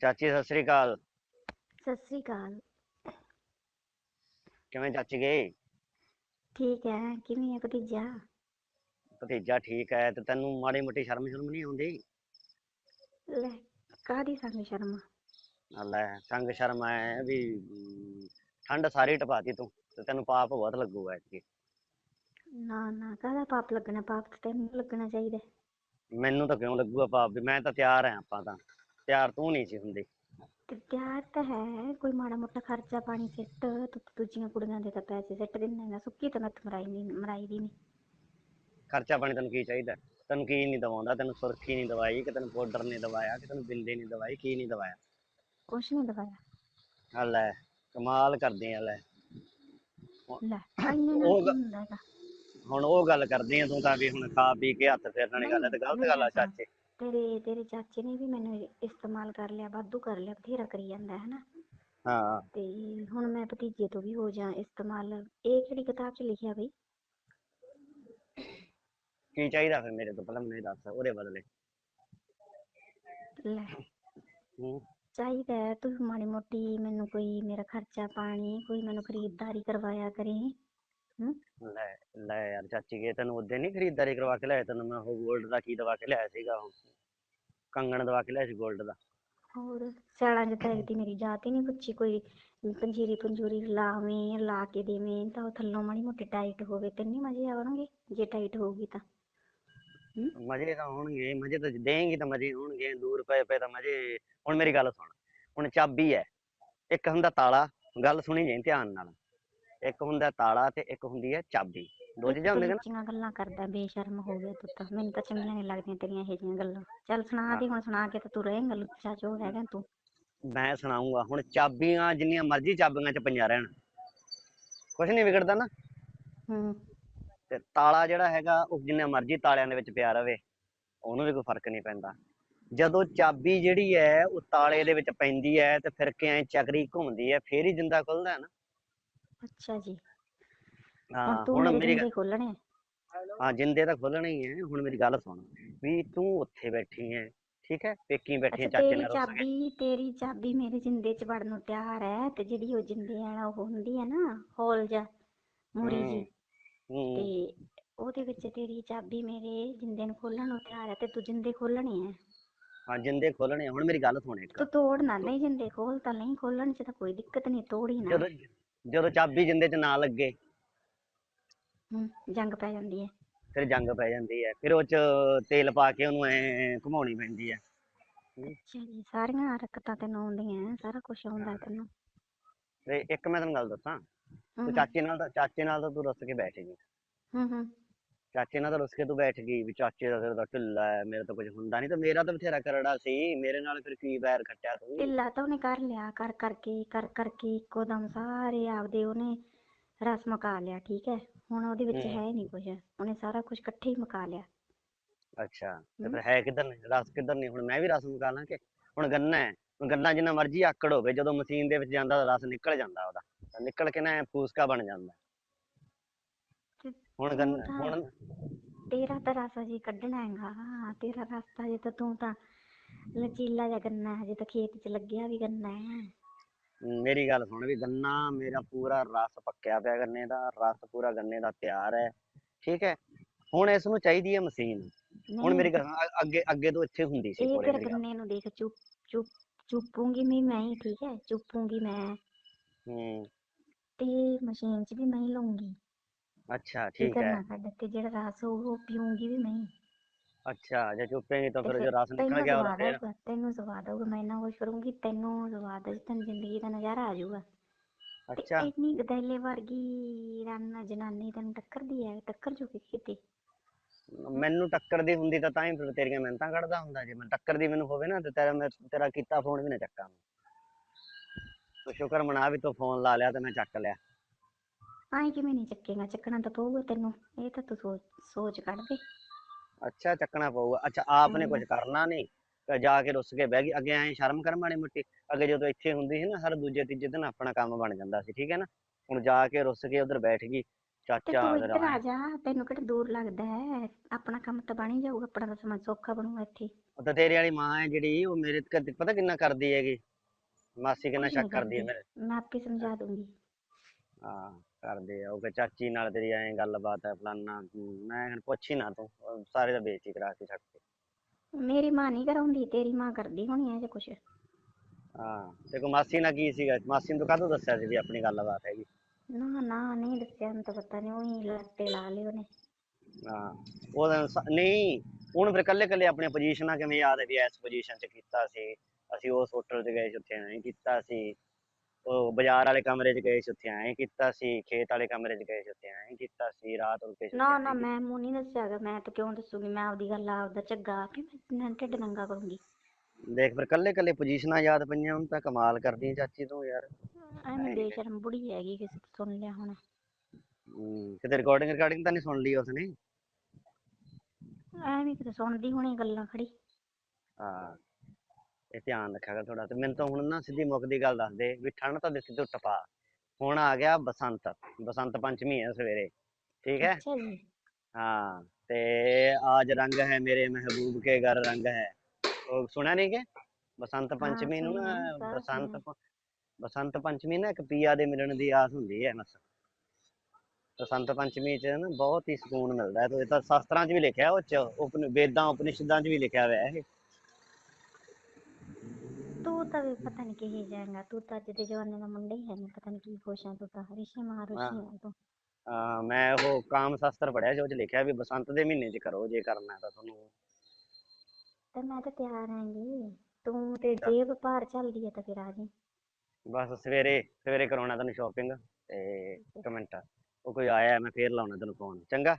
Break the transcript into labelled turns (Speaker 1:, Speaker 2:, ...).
Speaker 1: ਚਾਚੀ ਸਤਿ ਸ੍ਰੀ ਅਕਾਲ।
Speaker 2: ਸਤਿ ਸ੍ਰੀ ਅਕਾਲ।
Speaker 1: ਕਿਵੇਂ ਚਾਚੀ ਗਏ
Speaker 2: ਠੀਕ ਹੈ ਕਿਵੇਂ ਹੈ ਭਤੀਜਾ?
Speaker 1: ਭਤੀਜਾ ਠੀਕ ਹੈ ਤੇ ਤੈਨੂੰ ਮਾੜੀ ਮੋਟੀ ਸ਼ਰਮ ਸ਼ਰਮ ਨਹੀਂ ਆਉਂਦੀ?
Speaker 2: ਲੈ ਕਾਹਦੀ ਸਾਨੂੰ ਸ਼ਰਮ?
Speaker 1: ਆ ਲੈ ਸੰਗ ਸ਼ਰਮ ਹੈ ਵੀ ਅਮ, ਠੰਡ ਸਾਰੀ ਟਪਾਤੀ ਤੂੰ ਤੇ ਤੈਨੂੰ ਪਾਪ ਬਹੁਤ ਲੱਗੂਗਾ ਐਤਕੀ।
Speaker 2: ਨਾ ਨਾ ਕਾਹਦਾ ਪਾਪ ਲੱਗਣਾ? ਪਾਪ ਤੇ ਤੈਨੂੰ ਲੱਗਣਾ ਚਾਹੀਦਾ।
Speaker 1: ਮੈਨੂੰ ਤਾਂ ਕਿਉਂ ਲੱਗੂਗਾ ਪਾਪ ਵੀ? ਮੈਂ ਤਾਂ ਤਿਆਰ ਆ ਆਪਾਂ ਤਾਂ। ਤਿਆਰ ਤੂੰ ਨਹੀਂ ਸੀ ਹੁੰਦੀ।
Speaker 2: ਤੇ ਪਿਆਰ ਤਾਂ ਹੈ ਕੋਈ ਮਾੜਾ ਮੋਟਾ ਖਰਚਾ ਪਾਣੀ ਸਿੱਟ ਤੂੰ ਦੂਜੀਆਂ ਕੁੜੀਆਂ ਦੇ ਤਾਂ ਪੈਸੇ ਸਿੱਟ ਦਿੰਦਾ ਹੈਗਾ ਸੁੱਕੀ ਤਾਂ ਮੈਂ ਮਰਾਈ ਨਹੀਂ ਮਰਾਈ ਦੀ ਨਹੀਂ।
Speaker 1: ਖਰਚਾ ਪਾਣੀ ਤੈਨੂੰ ਕੀ ਚਾਹੀਦਾ? ਤੈਨੂੰ ਕੀ ਨਹੀਂ ਦਵਾਉਂਦਾ? ਤੈਨੂੰ ਸੁਰਖੀ ਨਹੀਂ ਦਵਾਈ ਕਿ ਤੈਨੂੰ ਪਾਊਡਰ ਨਹੀਂ ਦਵਾਇਆ ਕਿ ਤੈਨੂੰ ਬਿੰਦੇ ਨਹੀਂ ਦਵਾਈ ਕੀ ਨਹੀਂ ਦਵਾਇਆ?
Speaker 2: ਕੁਛ ਨਹੀਂ ਦਵਾਇਆ।
Speaker 1: ਆ ਲੈ ਕਮਾਲ ਕਰਦੇ ਆ ਲੈ।
Speaker 2: ਲੈ ਇੰਨੇ ਨਾਲ
Speaker 1: ਉਹ
Speaker 2: ਕੀ
Speaker 1: ਗ-
Speaker 2: ਹੁੰਦਾ ਹੈਗਾ?
Speaker 1: ਹੁਣ ਉਹ ਗੱਲ ਕਰਦੀ ਆ ਤੂੰ ਤਾਂ ਵੀ ਹੁਣ ਖਾ ਪੀ ਕੇ ਹੱਥ ਫੇਰਨ ਵਾਲੀ ਗੱਲ ਹੈ ਤੇ ਗਲਤ ਗੱਲ ਆ ਚਾਚੇ।
Speaker 2: ਤੇਰੇ ਤੇਰੇ ਚਾਚੇ ਨੇ ਵੀ ਮੈਨੂੰ ਇਸਤੇਮਾਲ ਕਰ ਲਿਆ ਵਾਧੂ ਕਰ ਲਿਆ ਬਥੇਰਾ ਕਰੀ ਜਾਂਦਾ ਹੈ ਨਾ
Speaker 1: ਹਾਂ।
Speaker 2: ਤੇ ਹੁਣ ਮੈਂ ਭਤੀਜੇ ਤੋਂ ਵੀ ਹੋ ਜਾ ਇਸਤੇਮਾਲ ਇਹ ਕਿਹੜੀ ਕਿਤਾਬ 'ਚ ਲਿਖਿਆ ਬਈ?
Speaker 1: ਕੀ ਚਾਹੀਦਾ ਫਿਰ ਮੇਰੇ ਤੋਂ ਪਹਿਲਾਂ ਮੈਨੂੰ ਇਹ ਦੱਸ ਉਹਦੇ ਬਦਲੇ।
Speaker 2: ਲੈ।
Speaker 1: ਹੂੰ।
Speaker 2: ਚਾਹੀਦਾ ਹੈ ਤੂੰ ਮਾੜੀ ਮੋਟੀ ਮੈਨੂੰ ਕੋਈ ਮੇਰਾ ਖਰਚਾ ਪਾਣੀ ਕੋਈ ਮੈਨੂੰ ਖਰੀਦਦਾਰੀ ਕਰਵਾਇਆ ਕਰੇ ਹੂੰ?
Speaker 1: ਲੈ ਲੈ ਯਾਰ ਚਾਚੀ ਕੇ ਤੈਨੂੰ ਉਹਦੇ ਨਹੀਂ ਖਰੀਦਦਾਰੀ ਕਰਵਾ ਕੇ ਲਿਆਇਆ ਤੈਨੂੰ ਮੈਂ ਉਹ 골ਡ ਦਾ ਕੀ ਦਵਾ ਕੇ ਲਿਆਇਆ ਸੀਗਾ ਉਹ। ਕੰਗਣ ਦਵਾ ਕੇ ਲਿਆਇਆ ਸੀ 골ਡ ਦਾ।
Speaker 2: ਹੋਰ ਸਿਆਲਾਂ ਚ ਤਾਂ ਦੀ ਮੇਰੀ ਜਾਤ ਹੀ ਨਹੀਂ ਪੁੱਛੀ ਕੋਈ ਪੰਜੀਰੀ ਪੰਜੂਰੀ ਲਾਵੇਂ ਲਾ ਕੇ ਦੇਵੇਂ ਤਾਂ ਉਹ ਥੱਲੋਂ ਮਾੜੀ ਮੋਟੀ ਟਾਈਟ ਹੋਵੇ ਤੇ ਨਹੀਂ ਮਜ਼ੇ ਆਉਣਗੇ ਜੇ ਟਾਈਟ ਹੋਊਗੀ ਤਾਂ।
Speaker 1: ਮਜ਼ੇ ਤਾਂ ਹੋਣਗੇ ਮਜ਼ੇ ਤਾਂ ਦੇਂਗੀ ਤਾਂ ਮਜ਼ੇ ਹੋਣਗੇ ਦੂਰ ਪਏ ਪਏ ਤਾਂ ਮਜ਼ੇ। ਹੁਣ ਮੇਰੀ ਗੱਲ ਸੁਣ ਹੁਣ ਚਾਬੀ ਹੈ ਇੱਕ ਹੁੰਦਾ ਤਾਲਾ ਗੱਲ ਸੁਣੀ ਜਾਈ ਧਿਆਨ ਨਾਲ। ਇੱਕ ਹੁੰਦਾ ਤਾਲਾ ਤੇ ਇੱਕ ਹੁੰਦੀ ਹੈ ਚਾਬੀ। ਦੋ ਚੀਜ਼ਾਂ ਹੁੰਦੀਆਂ ਨਾ
Speaker 2: ਉੱਚੀਆਂ ਗੱਲਾਂ ਕਰਦਾ ਬੇਸ਼ਰਮ ਹੋ ਗਿਆ ਤੂੰ ਤਾਂ ਮੈਨੂੰ ਤਾਂ ਚੰਗੀਆਂ ਨਹੀਂ ਲੱਗਦੀਆਂ ਤੇਰੀਆਂ ਇਹੋ ਜਿਹੀਆਂ ਗੱਲਾਂ। ਚੱਲ ਸੁਣਾ ਦੇ ਹੁਣ ਸੁਣਾ ਕੇ ਤਾਂ ਤੂੰ ਰਹੇਂਗਾ ਲੁੱਚਾ ਜੋ ਹੈਗਾ ਤੂੰ।
Speaker 1: ਮੈਂ ਸੁਣਾਉਂਗਾ ਹੁਣ ਚਾਬੀਆਂ ਜਿੰਨੀਆਂ ਮਰਜ਼ੀ ਚਾਬੀਆਂ ਚ ਪਈਆਂ ਰਹਿਣ। ਕੁਝ ਨਹੀਂ ਵਿਗੜਦਾ ਨਾ।
Speaker 2: ਹੂੰ।
Speaker 1: ਤੇ ਤਾਲਾ ਜਿਹੜਾ ਹੈਗਾ ਉਹ ਜਿੰਨਾ ਮਰਜ਼ੀ ਤਾਲਿਆਂ ਦੇ ਵਿੱਚ ਪਿਆ ਰਵੇ ਉਹਨੂੰ ਵੀ ਕੋਈ ਫ਼ਰਕ ਨਹੀਂ ਪੈਂਦਾ। ਜਦੋਂ ਚਾਬੀ ਜਿਹੜੀ ਹੈ ਉਹ ਤਾਲੇ ਦੇ ਵਿੱਚ ਪੈਂਦੀ ਹੈ ਤੇ ਫਿਰ ਕੇ ਐ ਚੱਕਰੀ ਘੁੰਮਦੀ ਹੈ ਫੇਰ ਹੀ ਜਿੰਦਾ ਖੁੱਲਦਾ ਹੈ ਨਾ।
Speaker 2: ਅੱਛਾ ਜੀ। ਹੁਣ
Speaker 1: ਹਾਂ
Speaker 2: ਤੂੰ
Speaker 1: ਹੁਣ
Speaker 2: ਮੇਰੇ
Speaker 1: ਮੇਰੀ
Speaker 2: ਖੋਲਣੇ? ਆ।
Speaker 1: ਹਾਂ ਜਿੰਦੇ ਤਾਂ ਖੁੱਲਣੇ ਹੀ ਹੈ ਹੁਣ ਮੇਰੀ ਗੱਲ ਸੁਣ। ਵੀ ਤੂੰ ਉੱਥੇ ਬੈਠੀ ਹੈ ਠੀਕ ਹੈ ਪੇਕੀ ਬੈਠੀ ਹੈ
Speaker 2: ਅੱਛਾ
Speaker 1: ਚਾਚੇ
Speaker 2: ਤੇਰੀ
Speaker 1: ਨਾਲ ਰੁੱਸ ਕੇ।
Speaker 2: ਚਾਬੀ ਤੇਰੀ ਚਾਬੀ ਮੇਰੇ ਜਿੰਦੇ ਚ ਵੜਨ ਨੂੰ ਤਿਆਰ ਹੈ ਤੇ ਜਿਹੜੀ ਉਹ ਜਿੰਦੇ ਵਾਲਾ ਉਹ ਹੁੰਦੀ ਹੈ ਨਾ ਹੋਲ ਜਾ ਮੂਰੀ ਜੀ।
Speaker 1: ਹੂੰ
Speaker 2: ਤੇ ਉਹਦੇ ਵਿੱਚ ਤੇਰੀ ਚਾਬੀ ਮੇਰੇ ਜਿੰਦੇ ਨੂੰ ਖੋਲਣ ਨੂੰ ਤਿਆਰ ਹੈ ਤੇ ਤੂੰ ਜਿੰਦੇ ਖੋਲਣੇ ਆ
Speaker 1: ਹਾਂ ਜਿੰਦੇ ਖੋਲਣੇ ਹੁਣ ਮੇਰੀ ਗੱਲ ਸੁਣ ਇੱਕ।
Speaker 2: ਤੂੰ ਤੋੜ ਨਾ ਨਹੀਂ ਜਿੰਦੇ ਖੋਲ ਤਾਂ ਨਹੀਂ ਖੋਲਣ ਚ ਤਾਂ ਕੋਈ ਦਿੱਕਤ ਨਹੀਂ ਤੋੜੀ ਨਾ।
Speaker 1: ਜਦੋਂ ਜਦੋਂ ਚਾਬੀ ਜਿੰਦੇ ਚ ਨਾ ਲੱਗੇ
Speaker 2: ਜੰਗ ਪੈ ਜਾਂਦੀ ਹੈ
Speaker 1: ਫਿਰ ਜੰਗ ਪੈ ਜਾਂਦੀ ਹੈ ਫਿਰ ਉਹ ਚ ਤੇਲ ਪਾ ਕੇ ਉਹਨੂੰ ਐ ਘੁਮਾਉਣੀ ਪੈਂਦੀ ਹੈ
Speaker 2: ਅੱਛਾ ਜੀ ਸਾਰੀਆਂ ਹਰਕਤਾਂ ਤੈਨੂੰ ਆਉਂਦੀਆਂ ਸਾਰਾ ਕੁਝ ਆਉਂਦਾ ਹੈ। ਤੈਨੂੰ।
Speaker 1: ਤੇ ਇੱਕ ਮੈਂ ਤੈਨੂੰ ਗੱਲ ਦੱਸਾਂ ਤੂੰ ਚਾਚੇ ਨਾਲ ਤਾਂ ਚਾਚੇ ਨਾਲ ਤਾਂ ਤੂੰ ਰੁੱਸ ਕੇ ਬੈਠ ਗਈ। ਚਾਚੇ ਨਾਲ ਤਾਂ ਰੁੱਸ ਕੇ ਤੂੰ ਬੈਠ ਗਈ ਵੀ ਚਾਚੇ ਦਾ ਸਿਰ ਦਾ ਢਿੱਲਾ ਹੈ ਮੇਰੇ ਤਾਂ ਕੁਝ ਹੁੰਦਾ ਨਹੀਂ ਤੇ ਮੇਰਾ ਤਾਂ ਬਥੇਰਾ ਕਰੜਾ ਸੀ ਮੇਰੇ ਨਾਲ ਫਿਰ ਕੀ ਵੈਰ ਖੱਟਿਆ ਤੂੰ?
Speaker 2: ਢਿੱਲਾ ਤਾਂ ਉਹਨੇ ਕਰ ਲਿਆ ਕਰ ਕਰਕੇ ਕਰ ਕਰਕੇ ਇੱਕੋ ਦਮ ਸਾਰੇ ਆਪਦੇ ਉਹਨੇ ਰਸ ਮੁਕਾ ਲਿਆ ਠੀਕ ਹੈ? ਹੁਣ ਉਹਦੇ ਵਿੱਚ
Speaker 1: ਹੂੰ।
Speaker 2: ਹੈ ਨਹੀਂ ਕੁਝ ਉਹਨੇ ਸਾਰਾ ਕੁਝ ਇਕੱਠੇ ਹੀ ਮੁਕਾ ਲਿਆ।
Speaker 1: ਅੱਛਾ ਤੇ। ਫਿਰ ਹੈ ਕਿੱਧਰ ਨੇ ਰਸ ਕਿੱਧਰ ਨੇ? ਹੁਣ ਮੈਂ ਵੀ ਰਸ ਮੁਕਾ ਲਾਂ ਕਿ ਹੁਣ ਗੰਨਾ ਹੈ ਹੁਣ ਗੰਨਾ ਜਿੰਨਾ ਮਰਜ਼ੀ ਆਕੜ ਹੋਵੇ ਜਦੋਂ ਮਸ਼ੀਨ ਦੇ ਵਿੱਚ ਜਾਂਦਾ ਤਾਂ ਰਸ ਨਿਕਲ ਜਾਂਦਾ ਉਹਦਾ ਤਾਂ ਨਿਕਲ ਕੇ ਨਾ ਐਂ ਫੂਸਕਾ ਬਣ ਜਾਂਦਾ। ਹੁਣ ਗੰਨਾ ਹੁਣ
Speaker 2: ਤੇਰਾ ਤਾਂ ਰਸ ਅਜੇ ਕੱਢਣਾ ਹੈਗਾ ਤੇਰਾ ਰਸਤਾ ਜੇ ਤਾਂ ਤੂੰ ਤਾਂ ਲਚੀਲਾ ਜਿਹਾ ਗੰਨਾ ਹਜੇ ਤਾਂ ਖੇਤ 'ਚ ਲੱਗਿਆ ਵੀ ਗੰਨਾ ਹੈ।
Speaker 1: ਮੇਰੀ ਗੱਲ ਸੁਣ ਵੀ ਗੰਨਾ ਮੇਰਾ ਪੂਰਾ ਰਸ ਪੱਕਿਆ ਪਿਆ ਗੰਨੇ ਦਾ ਰਸ ਪੂਰਾ ਗੰਨੇ ਦਾ ਤਿਆਰ ਹੈ ਠੀਕ ਹੈ? ਹੁਣ ਇਸ ਨੂੰ ਚਾਹੀਦੀ ਹੈ ਮਸ਼ੀਨ। ਹੁਣ ਮੇਰੀ ਗੱਲ ਅੱਗੇ ਅੱਗੇ ਤੋਂ ਇੱਥੇ ਹੁੰਦੀ ਸੀ
Speaker 2: ਇਹ ਗੰਨੇ ਨੂੰ ਦੇਖ ਚੁੱਪ ਚੁੱਪ ਚੁੱਪੂਗੀ ਵੀ ਮੈਂ ਹੀ ਠੀਕ ਹੈ? ਚੁੱਪੂਗੀ ਮੈਂ।
Speaker 1: ਹੂੰ।
Speaker 2: ਤੇ ਮਸ਼ੀਨ 'ਚ ਵੀ ਮੈਂ ਹੀ ਲਊਂਗੀ। ਆਊਗਾ ਤੈਨੂੰ ਸਵਾਦ ਆਊਗਾ ਮੈਂ ਇੰਨਾ ਕੁਛ ਕਰੂੰਗੀ ਤੈਨੂੰ ਸਵਾਦ ਆਊ ਤੈਨੂੰ ਜ਼ਿੰਦਗੀ ਦਾ ਨਜ਼ਾਰਾ ਆ ਜਾਊਗਾ। ਤੇ ਇੰਨੀ ਗਦੈਲੇ ਵਰਗੀ ਰਨ ਜਨਾਨੀ ਤੈਨੂੰ ਟੱਕਰਦੀ ਟੱਕਰ ਜੂਗੀ ਕਿਤੇ?
Speaker 1: ਮੈਨੂੰ ਟੱਕਰ ਦੀ ਹੁੰਦੀ ਤਾਂ ਤਾਂ ਹੀ ਫਿਰ ਤੇਰੀਆਂ ਮਿਹਨਤਾਂ ਕੱਢਦਾ ਹੁੰਦਾ ਜੇ ਮੈਂ ਟੱਕਰ ਦੀ ਮੈਨੂੰ ਹੋਵੇ ਨਾ ਤੇ ਤੇਰਾ ਮੈਂ ਤੇਰਾ ਕੀਤਾ ਫੋਨ ਵੀ ਨਾ ਚੱਕਾਂ। ਤੂੰ ਸ਼ੁਕਰ ਮਨਾ ਵੀ ਤੂੰ ਫੋਨ ਲਾ ਲਿਆ ਤੇ ਮੈਂ ਚੱਕ ਲਿਆ।
Speaker 2: ਆਏ ਕਿਵੇਂ ਨਹੀਂ ਚੱਕੇਗਾ ਚੱਕਣਾ ਤਾਂ ਪਊਗਾ ਤੈਨੂੰ ਇਹ ਤਾਂ ਤੂੰ ਸੋਚ ਸੋਚ ਕੱਢ ਦੇ
Speaker 1: ਅੱਛਾ ਚੱਕਣਾ ਪਊਗਾ। ਅੱਛਾ ਆਪ ਨੇ ਕੁਝ ਕਰਨਾ ਨਹੀਂ ਤੇ ਜਾ ਕੇ ਰੁੱਸ ਕੇ ਬਹਿ ਗਈ। ਅੱਗੇ ਐਂ ਸ਼ਰਮ ਕਰ ਮਾੜੀ ਮੁੱਟੀ। ਅੱਗੇ ਜਦੋਂ ਇੱਥੇ ਹੁੰਦੀ ਸੀ ਨਾ ਹਰ ਦੂਜੇ ਤੀਜੇ ਦਿਨ ਆਪਣਾ ਕੰਮ ਬਣ ਜਾਂਦਾ ਸੀ ਠੀਕ ਹੈ ਨਾ? ਹੁਣ ਜਾ ਕੇ ਰੁੱਸ ਕੇ ਉਧਰ ਬੈਠ ਗਈ
Speaker 2: ਤੇ
Speaker 1: ਚਾਚਾ
Speaker 2: ਤੂੰ ਇੱਧਰ ਆ। ਜਾ ਤੈਨੂੰ ਕਿਹੜਾ ਦੂਰ ਲੱਗਦਾ ਹੈ? ਆਪਣਾ ਕੰਮ ਤਾਂ ਬਣ ਹੀ ਜਾਊਗਾ ਆਪਣਾ ਤਾਂ ਸਮਾਂ ਸੌਖਾ ਬਣੂਗਾ ਇੱਥੇ।
Speaker 1: ਉਹ ਤਾਂ ਤੇਰੇ ਵਾਲੀ ਮਾਂ ਹੈ ਜਿਹੜੀ ਉਹ ਮੇਰੇ ਤੇ ਕਦੇ- ਪਤਾ ਕਿੰਨਾ ਕਰਦੀ ਹੈਗੀ? ਮਾਸੀ ਕਿੰਨਾ ਸ਼ੱਕ ਕਰਦੀ ਹੈ। ਮੇਰੇ।
Speaker 2: ਮੈਂ ਆਪੇ ਸਮਝਾ ਦੂੰਗੀ।
Speaker 1: ਹਾਂ। ਕਰਦੇ ਆ ਉਹ ਕਿ ਚਾਚੀ ਨਾਲ ਤੇਰੀ ਐਂ ਗੱਲਬਾਤ ਹੈ ਫਲਾਨਾ ਮੈਂ ਕਿਹਾ ਪੁੱਛ ਹੀ ਨਾ ਤੂੰ ਉਹ ਸਾਰੇ ਦਾ ਬੇਇੱਜ਼ਤੀ ਕਰਾ ਕੇ ਛੱਡ ਤੇ
Speaker 2: ਮੇਰੀ ਮਾਂ ਨਹੀਂ ਕਰਾਉਂਦੀ ਤੇਰੀ ਮਾਂ ਕਰਦੀ ਹੋਣੀ ਐ ਜੇ ਕੁਛ।
Speaker 1: ਹਾਂ ਤੇ ਕੋ ਮਾਸੀ ਨਾਲ ਕੀ ਸੀਗਾ ਮਾਸੀ ਨੂੰ ਤੂੰ ਕਾਹਤੋਂ ਦੱਸਿਆ ਸੀ ਵੀ ਆਪਣੀ ਗੱਲਬਾਤ ਹੈਗੀ?
Speaker 2: ਨਾ ਨਾ ਨਹੀਂ ਦੱਸਿਆ ਮੈਨੂੰ ਤਾਂ ਪਤਾ ਨਹੀਂ ਉਹੀ ਲੱਤੇ ਲਾ ਲਏ ਉਹਨੇ।
Speaker 1: ਹਾਂ ਉਹ ਸ- ਨਹੀਂ ਹੁਣ ਫਿਰ ਕੱਲੇ ਕੱਲੇ ਆਪਣੀਆਂ ਪੋਜੀਸ਼ਨਾਂ ਕਿਵੇਂ ਯਾਦ ਹੈ ਵੀ ਇਸ ਪੋਜੀਸ਼ਨ 'ਚ ਕੀਤਾ ਸੀ ਅਸੀਂ ਉਸ ਹੋਟਲ 'ਚ ਗਏ ਸੀ ਉੱਥੇ ਐਂ ਕੀਤਾ ਸੀ। ਉਹ ਬਾਜ਼ਾਰ ਵਾਲੇ ਕਮਰੇ 'ਚ ਗਏ ਸੀ ਉੱਥੇ ਐਂ ਕੀਤਾ ਸੀ ਖੇਤ ਵਾਲੇ ਕਮਰੇ 'ਚ ਗਏ ਸੀ ਉੱਥੇ ਐਂ ਕੀਤਾ ਸੀ ਰਾਤ
Speaker 2: ਨਾ
Speaker 1: ਉੱਥੇ
Speaker 2: ਨਾ
Speaker 1: ਐਂ
Speaker 2: ਮੈਂ ਮੂੰਹ ਨਹੀਂ ਦੱਸਿਆਗਾ ਮੈਂ ਤਾਂ ਕਿਉਂ ਦੱਸੂਗੀ ਮੈਂ ਆਪਦੀ ਗੱਲ ਆਪਦਾ ਝੱਗਾ ਆਪੇ ਮੈਂ ਢਿੱਡ ਨੰਗਾ ਕਰੂੰਗੀ।
Speaker 1: ਕੀਤਾ। ਦੇਖ ਫਿਰ ਕੱਲੇ ਕੱਲੇ ਪੋਜੀਸ਼ਨਾਂ ਯਾਦ ਪਈਆਂ ਹੁਣ ਤਾਂ ਕਮਾਲ ਕਰਦੀ ਹੈ ਚਾਚੀ ਤੂੰ ਯਾਰ।
Speaker 2: ਐਵੇਂ ਬੇਸ਼ਰਮ ਬੁੜੀ ਹੈਗੀ ਕਿਸੇ ਤੋਂ ਸੁਣ ਲਿਆ ਹੁਣ।
Speaker 1: ਕਿਤੇ ਰਿਕਾਰਡਿੰਗ ਰਿਕਾਰਡਿੰਗ ਤਾਂ ਨਹੀਂ ਸੁਣ ਲਈ ਉਸਨੇ?
Speaker 2: ਐਵੇਂ ਕਿਤੇ ਸੁਣਦੀ ਹੋਣੀ ਗੱਲਾਂ ਖੜੀ।
Speaker 1: ਹਾਂ। ਇਹ ਧਿਆਨ ਰੱਖਿਆ ਕਰ ਥੋੜਾ ਤੇ ਮੈਨੂੰ ਤਾਂ ਹੁਣ ਨਾ ਸਿੱਧੀ ਮੁੱਕਦੀ ਗੱਲ ਦੱਸ ਦੇ ਵੀ ਠੰਡ ਤਾਂ ਦਿੱਤੀ ਤੂੰ ਟਪਾ ਹੁਣ ਆ ਗਿਆ ਬਸੰਤ ਬਸੰਤ ਪੰਚਮੀ ਹੈ ਸਵੇਰੇ ਠੀਕ ਹੈ
Speaker 2: ਅੱਛਾ ਜੀ
Speaker 1: हाँ ते आज रंग है मेरे महबूब के घर रंग है ਉਹ ਸੁਣਿਆ ਨਹੀਂ ਕਿ ਬਸੰਤ ਪੰਚਮੀ ਨੂੰ ਨਾ
Speaker 2: ਸੁਣਿਆ, ਸਾਰਾ
Speaker 1: ਬਸੰਤ
Speaker 2: ਸੁਣਿਆ।
Speaker 1: ਪ- ਬਸੰਤ ਪੰਚਮੀ ਨਾ ਇੱਕ ਪੀਆ ਦੇ ਮਿਲਣ ਦੀ ਆਸ ਹੁੰਦੀ ਹੈ ਬਸ ਬਸੰਤ ਪੰਚਮੀ ਚ ਨਾ ਬਹੁਤ ਹੀ ਸਕੂਨ ਮਿਲਦਾ ਹੈ ਤੇ ਇਹ ਤਾਂ ਸ਼ਾਸਤਰਾਂ 'ਚ ਵੀ ਲਿਖਿਆ ਉਹ ਚ ਉਪਨ ਵੇਦਾਂ ਉਪਨਿਸ਼ਦਾਂ 'ਚ ਵੀ ਲਿਖਿਆ ਹੋਇਆ ਹੈ ਇਹ
Speaker 2: ਤੂੰ ਤਾਂ ਵੀ ਪਤਾ ਨਹੀਂ ਕਿਹੇ ਜਾਏਗਾ ਤੂੰ ਤਾਂ ਅੱਜ ਦੇ ਜਵਾਨੇ ਦਾ ਮੁੰਡਾ ਹੀ ਹੈ ਨਹੀਂ ਪਤਾ ਨਹੀਂ ਕੀ ਖੁਸ਼ ਹੈ ਤੂੰ ਤਾਂ ਰਿਸ਼ੀ ਮਾਰ ਰਿਸ਼ੀ ਹੈ ਤੂੰ।
Speaker 1: ਅਹ ਮੈਂ ਉਹ ਕਾਮ ਸ਼ਾਸਤਰ ਪੜਿਆ ਉਹ ਚ ਲਿਖਿਆ ਵੀ ਬਸੰਤ ਦੇ ਮਹੀਨੇ 'ਚ ਕਰੋ ਜੇ ਕਰਨਾ ਹੈ ਤਾਂ ਤੁਹਾਨੂੰ।
Speaker 2: ਤੇ ਮੈਂ ਤਾਂ ਤਿਆਰ ਆਂਗੀ ਤੂੰ ਤੇ ਜੇਬ ਭਾਰ ਚੱਲਦੀ ਹੈ ਤਾਂ ਫਿਰ ਆ ਜੀ।
Speaker 1: ਬਸ ਸਵੇਰੇ ਸਵੇਰੇ ਕਰਾਉਣਾ ਤੈਨੂੰ ਸ਼ਾਪਿੰਗ ਤੇ ਇੱਕ ਮਿੰਟ ਉਹ ਕੋਈ ਆਇਆ ਮੈਂ ਫੇਰ ਲਾਉਣਾ ਤੈਨੂੰ ਫੋਨ ਚੰਗਾ?